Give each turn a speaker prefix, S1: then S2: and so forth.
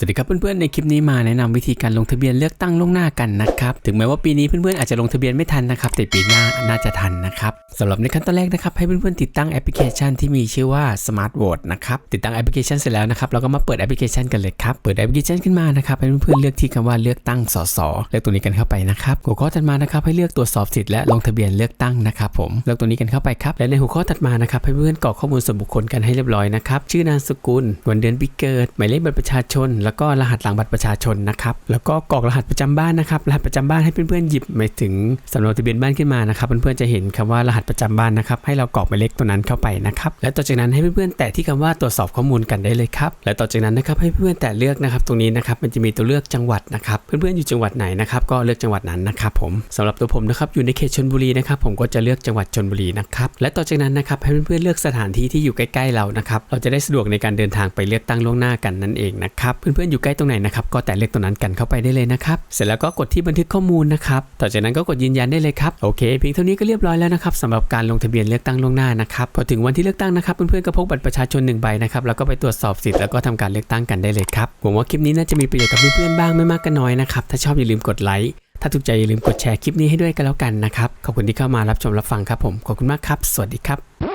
S1: สวัสดีครับเพื่อนๆในคลิปนี้มาแนะนำวิธีการลงทะเบียนเลือกตั้งล่วงหน้ากันนะครับถึงแม้ว่าปีนี้เพื่อนๆอาจจะลงทะเบียนไม่ทันนะครับแต่ปีหน้าน่าจะทันนะครับสำหรับในขั้นตอนแรกนะครับให้เพื่อนๆติดตั้งแอปพลิเคชันที่มีชื่อว่า Smart Vote นะครับติดตั้งแอปพลิเคชันเสร็จแล้วนะครับเราก็มาเปิดแอปพลิเคชันกันเลยครับเปิดแอปพลิเคชันขึ้นมานะครับให้เพื่อนๆเลือกที่คำว่าเลือกตั้งสสเลือกตัวนี้กันเข้าไปนะครับหัวข้อถัดมานะครับให้เลือกตรวจสอบสิทธิ์และลงทะเบียนเลือกตั้งนะครับผมเลือกตัวนี้กันเข้าไปครับและในหัวข้อถัดมานะครับให้เพื่อนๆกรอกข้อมูลส่วนบุคคลกันให้เรียบร้อยนะครับชื่อนามสกุลวันเดือนปีเกิดหมายเลขบัตรประชาชนแแล้วก็รหัสหลังบัตรประชาชนนะครับ แล้วก็กรอกรหัสประจำบ้านนะครับ รหัสประจำบ้านให้เพื่อนๆหยิบหมาถึงสำเนาทะเบียนบ้านขึ้นมานะครับ เพื่อนๆจะเห็นคำว่ารหัสประจำบ้านนะครับ ให้เรากรอกหมายเลขตัวนั้นเข้าไปนะครับ และต่อจากนั้นให้เพื่อนๆแตะที่คำว่าตรวจสอบข้อมูลกันได้เลยครับ และต่อจากนั้นนะครับให้เพื่อนๆแตะเลือกนะครับ ตรงนี้นะครับ มันจะมีตัวเลือกจังหวัดนะครับ เพื่อนๆอยู่จังหวัดไหนนะครับ ก็เลือกจังหวัดนั้นนะครับ ผมสำหรับตัวผมนะครับ อยู่ในเขตชลบุรีนะครับ ผมก็จะเลือกจังหวัดชลบุรีนะครับ และต่อจากนั้นนะครับให้เพื่อนๆเลือกสถานที่ที่อยู่ใกล้ๆเรานะครับ เราจะได้สะดวกในการเดินทางไปเลือกตั้งล่วงหน้ากันนั่นเองนะครับ เพื่อนๆอยู่ใกล้ตรงไหนนะครับก็แตะเลือกตรงนั้นกันเข้าไปได้เลยนะครับเสร็จแล้วก็กดที่บันทึกข้อมูลนะครับต่อจากนั้นก็กดยืนยันได้เลยครับโอเคเพียงเท่านี้ก็เรียบร้อยแล้วนะครับสำหรับการลงทะเบียนเลือกตั้งล่วงหน้านะครับพอถึงวันที่เลือกตั้งนะครับเพื่อนๆก็พกบัตรประชาชนหนึ่งใบนะครับแล้วก็ไปตรวจสอบสิทธิ์แล้วก็ทำการเลือกตั้งกันได้เลยครับหวังว่าคลิปนี้น่าจะมีประโยชน์กับเพื่อนๆบ้างไม่มากก็น้อยนะครับถ้าชอบอย่าลืมกดไลค์ถ้าถูกใจอย่าลืมกดแชร์คลิปนี้ให้ด้วยกันแล้วกันนะครับขอบคุณที่เข้ามารับชมรับฟังครับผมขอบคุณมากครับ สวัสดีครับ